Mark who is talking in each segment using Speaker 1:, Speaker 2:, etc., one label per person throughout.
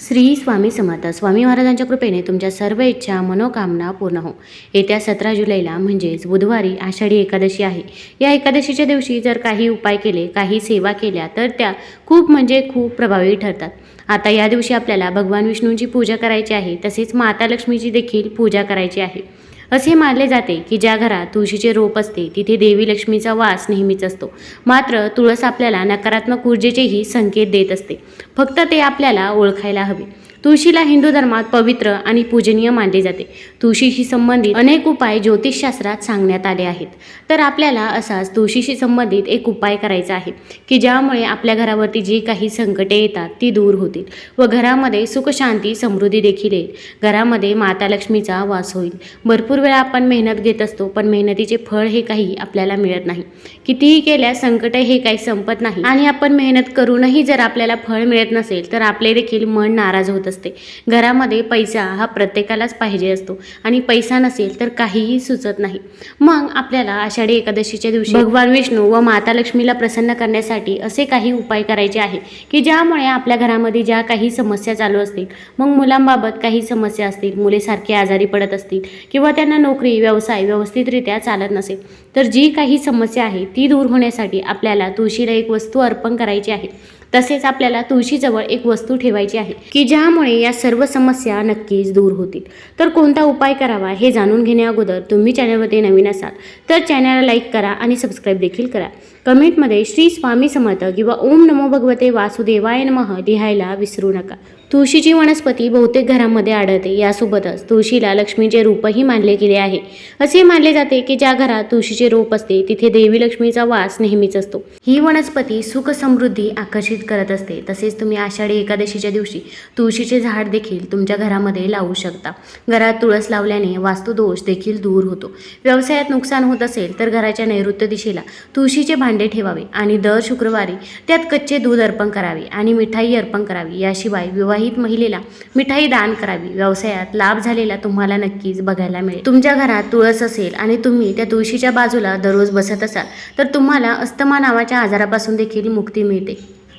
Speaker 1: श्री स्वामी समर्थ. स्वामी महाराजांच्या कृपेने तुमच्या सर्व इच्छा मनोकामना पूर्ण हो. येत्या सतरा जुलैला म्हणजेच बुधवारी आषाढी एकादशी आहे. या एकादशीच्या दिवशी जर काही उपाय केले काही सेवा केल्या तर त्या खूप म्हणजे खूप प्रभावी ठरतात. आता या दिवशी आपल्याला भगवान विष्णूंची पूजा करायची आहे तसेच माता लक्ष्मीची देखील पूजा करायची आहे. असे मानले जाते की ज्या घरात तुळशीचे रोप असते तिथे देवी लक्ष्मीचा वास नेहमीच असतो. मात्र तुळस आपल्याला नकारात्मक ऊर्जेचेही संकेत देत असते. फक्त ते आपल्याला ओळखायला हवे. तुळशीला हिंदू धर्मात पवित्र आणि पूजनीय मानले जाते. तुळशीशी संबंधित अनेक उपाय ज्योतिषशास्त्रात सांगण्यात आले आहेत. तर आपल्याला असाच तुळशीशी संबंधित एक उपाय करायचा आहे की ज्यामुळे आपल्या घरावरती जी काही संकटे येतात ती दूर होतील व घरामध्ये सुखशांती समृद्धी देखील येईल. घरामध्ये माता लक्ष्मीचा वास होईल. भरपूर वेळा आपण मेहनत घेत असतो पण मेहनतीचे फळ हे काही आपल्याला मिळत नाही. कितीही केल्या संकट हे काही संपत नाही. आणि आपण मेहनत करूनही जर आपल्याला फळ मिळत नसेल तर आपले देखील मन नाराज होत असते. घरामध्ये पैसा हा प्रत्येकालाच पाहिजे असतो. आणि पैसा नसेल तर काहीही सुचत नाही. मग आपल्याला आषाढी एकादशीच्या दिवशी भगवान विष्णू व माता लक्ष्मीला प्रसन्न करण्यासाठी असे काही उपाय करायचे आहे की ज्यामुळे आपल्या घरामध्ये ज्या काही समस्या चालू असतील मग मुलांबाबत काही समस्या असतील मुले सारखे आजारी पडत असतील किंवा त्यांना नोकरी व्यवसाय व्यवस्थितरित्या चालत नसेल तर जी काही समस्या आहे ती दूर होण्यासाठी आपल्याला तुळशीला एक वस्तू अर्पण करायची आहे. तसेच आपल्याला तुळशीजवळ एक वस्तू ठेवायची आहे की ज्यामुळे या सर्व समस्या नक्कीच दूर होतील. तर कोणता उपाय करावा हे जाणून घेण्या अगोदर तुम्ही चॅनलमध्ये नवीन असाल तर चॅनलला लाईक करा आणि सबस्क्राईब देखील करा. कमेंटमध्ये श्री स्वामी समर्थ किंवा ओम नमो भगवते वासुदेवाय नमः लिहायला विसरू नका. तुळशीची वनस्पती बहुतेक घरामध्ये आढळते. यासोबतच तुळशीला लक्ष्मीचे रूपही मानले गेले आहे. असे मानले जाते की ज्या घरात तुळशीचे रोप असते तिथे देवी लक्ष्मीचा वास नेहमीच असतो. ही वनस्पती सुख समृद्धी आकर्षित करत असते. तसेच तुम्ही आषाढी एकादशीच्या दिवशी तुळशीचे झाड देखील तुमच्या घरामध्ये लावू शकता. घरात तुळस लावल्याने वास्तुदोष देखील दूर होतो. व्यवसायात नुकसान होत असेल तर घराच्या नैऋत्य दिशेला तुळशीचे भांडे ठेवावे आणि दर शुक्रवारी त्यात कच्चे दूध अर्पण करावे आणि मिठाई अर्पण करावी. याशिवाय विवाह विवाहित महिलेला मिठाई दान करावी. व्यवसायात लाभ झालेला तुम्हाला नक्कीच बघायला मिळेल. तुमच्या घरात तुळस असेल आणि तुम्ही त्या तुळशीच्या बाजूला दररोज बसत असाल तर तुम्हाला अस्थमा नावाच्या आजारापासून देखील मुक्ती मिळते.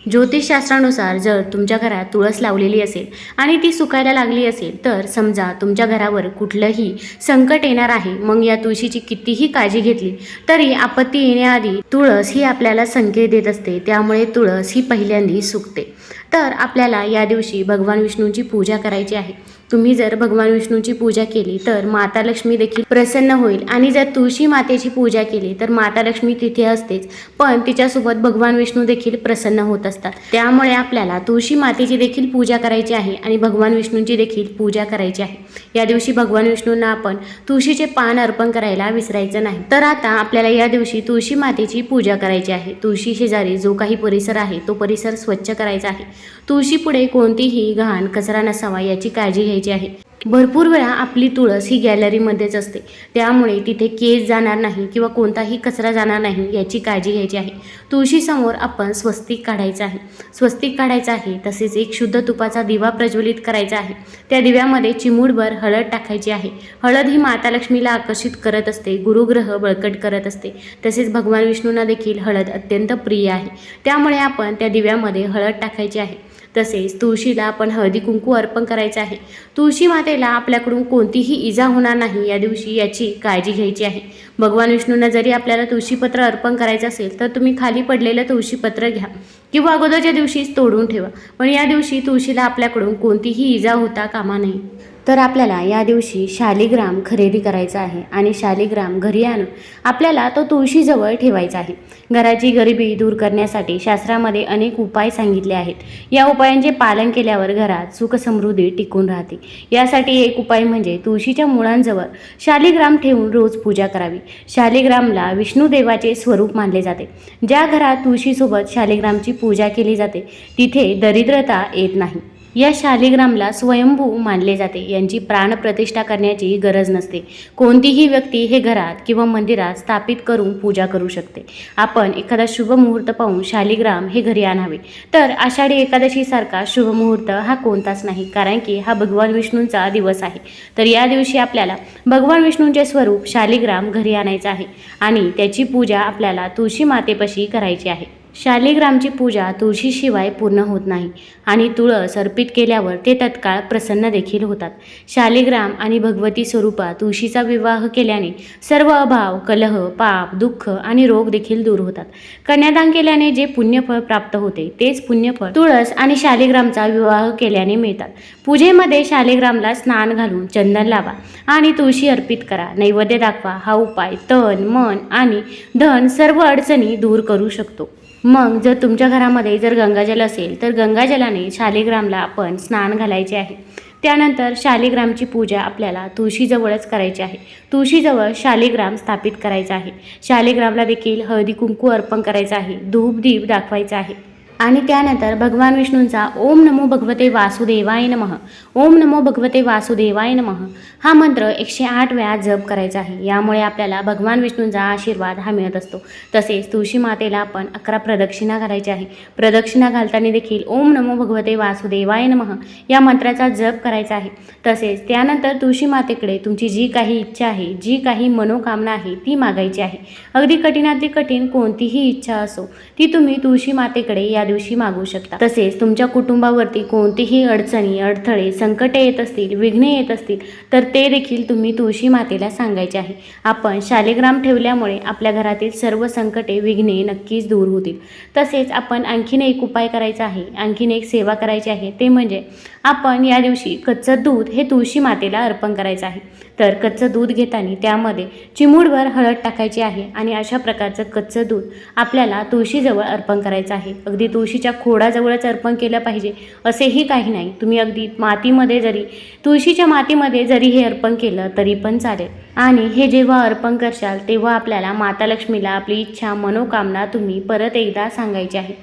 Speaker 1: ज्योतिषशास्त्रानुसार जर तुमच्या घरात तुळस लावलेली असेल आणि ती सुकायला लागली असेल तर समजा तुमच्या घरावर कुठलंही संकट येणार आहे मग या तुळशीची कितीही काळजी घेतली तरी आपत्ती येण्याआधी तुळस ही आपल्याला संकेत देत असते. त्यामुळे तुळस ही पहिल्यांदी सुकते. तर आपल्याला या दिवशी भगवान विष्णूंची पूजा करायची आहे. तुम्ही जर भगवान विष्णूंची पूजा केली तर माता लक्ष्मी देखील प्रसन्न होईल. आणि जर तुळशी मातेची पूजा केली तर माता लक्ष्मी तिथे असतेच. पण तिच्यासोबत भगवान विष्णू देखील प्रसन्न होत असतात. त्यामुळे आपल्याला तुळशी मातेची देखील पूजा करायची आहे आणि भगवान विष्णूंची देखील पूजा करायची आहे. या दिवशी भगवान विष्णूंना आपण तुळशीचे पान अर्पण करायला विसरायचं नाही. तर आता आपल्याला या दिवशी तुळशी मातेची पूजा करायची आहे. तुळशी शेजारी जो काही परिसर आहे तो परिसर स्वच्छ करायचा आहे. तुळशीपुढे कोणतीही घाण कचरा नसावा याची काळजी घ्यायची आहे. भरपूर वेळा आपली तुळस ही गॅलरीमध्येच असते. त्यामुळे तिथे केस जाणार नाही किंवा कोणताही कचरा जाणार नाही याची काळजी घ्यायची आहे. तुळशीसमोर आपण स्वस्तिक काढायचं आहे. स्वस्तिक काढायचं आहे तसेच एक शुद्ध तुपाचा दिवा प्रज्वलित करायचा आहे. त्या दिव्यामध्ये चिमूडभर हळद टाकायची आहे. हळद ही माता लक्ष्मीला आकर्षित करत असते गुरुग्रह बळकट करत असते. तसेच भगवान विष्णूंना देखील हळद अत्यंत प्रिय आहे. त्यामुळे आपण त्या दिव्यामध्ये हळद टाकायची आहे. तसेच तुळशीला आपण हळदी कुंकू अर्पण करायचं आहे. तुळशी मातेला आपल्याकडून कोणतीही इजा होणार नाही या दिवशी याची काळजी घ्यायची आहे. भगवान विष्णूंना जरी आपल्याला तुळशीपत्र अर्पण करायचं असेल तर तुम्ही खाली पडलेलं तुळशीपत्र घ्या. किंवा अगोदरच्या दिवशीच तोडून ठेवा. पण या दिवशी तुळशीला आपल्याकडून कोणतीही इजा होता कामा नये. तर आपल्याला या दिवशी शालिग्राम खरेदी करायचा आहे आणि शालिग्राम घरी आणून आपल्याला तो तुळशीजवळ ठेवायचा आहे. घराची गरिबी दूर करण्यासाठी शास्त्रामध्ये अनेक उपाय सांगितले आहेत. या उपायांचे पालन केल्यावर घरात सुखसमृद्धी टिकून राहते. यासाठी एक उपाय म्हणजे तुळशीच्या मुळांजवळ शालिग्राम ठेवून रोज पूजा करावी. शालिग्रामला विष्णुदेवाचे स्वरूप मानले जाते. ज्या घरात तुळशीसोबत शालिग्रामची पूजा केली जाते तिथे दरिद्रता येत नाही. या शालिग्रामला स्वयंभू मानले जाते. यांची प्राणप्रतिष्ठा करण्याची गरज नसते. कोणतीही व्यक्ती हे घरात किंवा मंदिरात स्थापित करून पूजा करू शकते. आपण एखादा शुभ मुहूर्त पाहून शालिग्राम हे घरी आणावे. तर आषाढी एकादशीसारखा शुभ मुहूर्त हा कोणताच नाही कारण की हा भगवान विष्णूंचा दिवस आहे. तर या दिवशी आपल्याला भगवान विष्णूंचे स्वरूप शालिग्राम घरी आणायचं आहे आणि त्याची पूजा आपल्याला तुळशी मातेपाशी करायची आहे. शालिग्रामची पूजा तुळशीशिवाय पूर्ण होत नाही आणि तुळस अर्पित केल्यावर ते तत्काळ प्रसन्न देखील होतात. शालिग्राम आणि भगवती स्वरूपा तुळशीचा विवाह केल्याने सर्व अभाव कलह पाप दुःख आणि रोग देखील दूर होतात. कन्यादान केल्याने जे पुण्यफळ प्राप्त होते तेच पुण्यफळ तुळस आणि शालिग्रामचा विवाह केल्याने मिळतात. पूजेमध्ये शालिग्रामला स्नान घालून चंदन लावा आणि तुळशी अर्पित करा. नैवेद्य दाखवा. हा उपाय तन मन आणि धन सर्व अडचणी दूर करू शकतो. मग जर तुमच्या घरामध्ये जर गंगाजल असेल तर गंगाजलाने शालिग्रामला आपण स्नान घालायचे आहे. त्यानंतर शालिग्रामची पूजा आपल्याला तुळशीजवळच करायची आहे. तुळशीजवळ शालिग्राम स्थापित करायचा आहे. शालिग्रामला देखील हळदी कुंकू अर्पण करायचं आहे. धूप दीप दाखवायचा आहे. आणि त्यानंतर भगवान विष्णूंचा ओम नमो भगवते वासुदेवाय नमः. ओम नमो भगवते वासुदेवाय नमः. हा मंत्र एकशे आठ वेळा जप करायचा आहे. यामुळे आपल्याला भगवान विष्णूंचा आशीर्वाद हा मिळत असतो. तसेच तुळशी मातेला आपण अकरा प्रदक्षिणा करायची आहे. प्रदक्षिणा घालताना देखील ओम नमो भगवते वासुदेवाय नमः या मंत्राचा जप करायचा आहे. तसेच त्यानंतर तुळशी मातेकडे तुमची जी काही इच्छा आहे जी काही मनोकामना आहे ती मागायची आहे. अगदी कठीणातली कठीण कोणतीही इच्छा असो ती तुम्ही तुळशी मातेकडे या दिवशी मागू शकता. तसेच तुमच्या कुटुंबावरती कोणतीही अडचणी अडथळे संकटे येत असतील विघ्ने येत असतील तर ते देखील तुम्ही तुळशी मातेला सांगायचे आहे. आपण शालिग्राम ठेवल्यामुळे आपल्या घरातील सर्व संकटे विघ्ने नक्कीच दूर होतील. तसेच आपण आणखीन एक उपाय करायचा आहे. आणखीन एक सेवा करायची आहे. ते म्हणजे आपण या दिवशी कच्चं दूध हे तुळशी मातेला अर्पण करायचं आहे. तर कच्चं दूध घेताना त्यामध्ये चिमूडभर हळद टाकायची आहे आणि अशा प्रकारचं कच्चं दूध आपल्याला तुळशीजवळ अर्पण करायचं आहे. अगदी तुळशीच्या खोडाजवळच अर्पण केलं पाहिजे असेही काही नाही. तुम्ही अगदी मातीमध्ये जरी तुळशीच्या मातीमध्ये जरी हे अर्पण केलं तरी पण चालेल. आणि हे जेव्हा अर्पण करशाल तेव्हा आपल्याला माता लक्ष्मीला आपली इच्छा मनोकामना तुम्ही परत एकदा सांगायची आहे.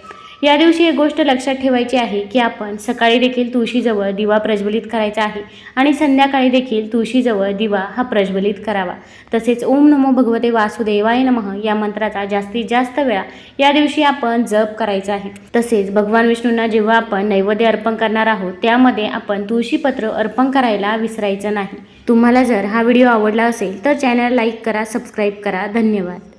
Speaker 1: या दिवशी एक गोष्ट लक्षात ठेवायची आहे की आपण सकाळी देखील तुळशीजवळ दिवा प्रज्वलित करायचा आहे आणि संध्याकाळी देखील तुळशीजवळ दिवा हा प्रज्वलित करावा. तसेच ओम नमो भगवते वासुदेवाय नमः या मंत्राचा जास्तीत जास्त वेळा या दिवशी आपण जप करायचा आहे. तसेच भगवान विष्णूंना जेव्हा आपण नैवेद्य अर्पण करणार आहोत त्यामध्ये आपण तुळशीपत्र अर्पण करायला विसरायचं नाही. तुम्हाला जर हा व्हिडिओ आवडला असेल तर चॅनल लाईक करा सबस्क्राईब करा. धन्यवाद.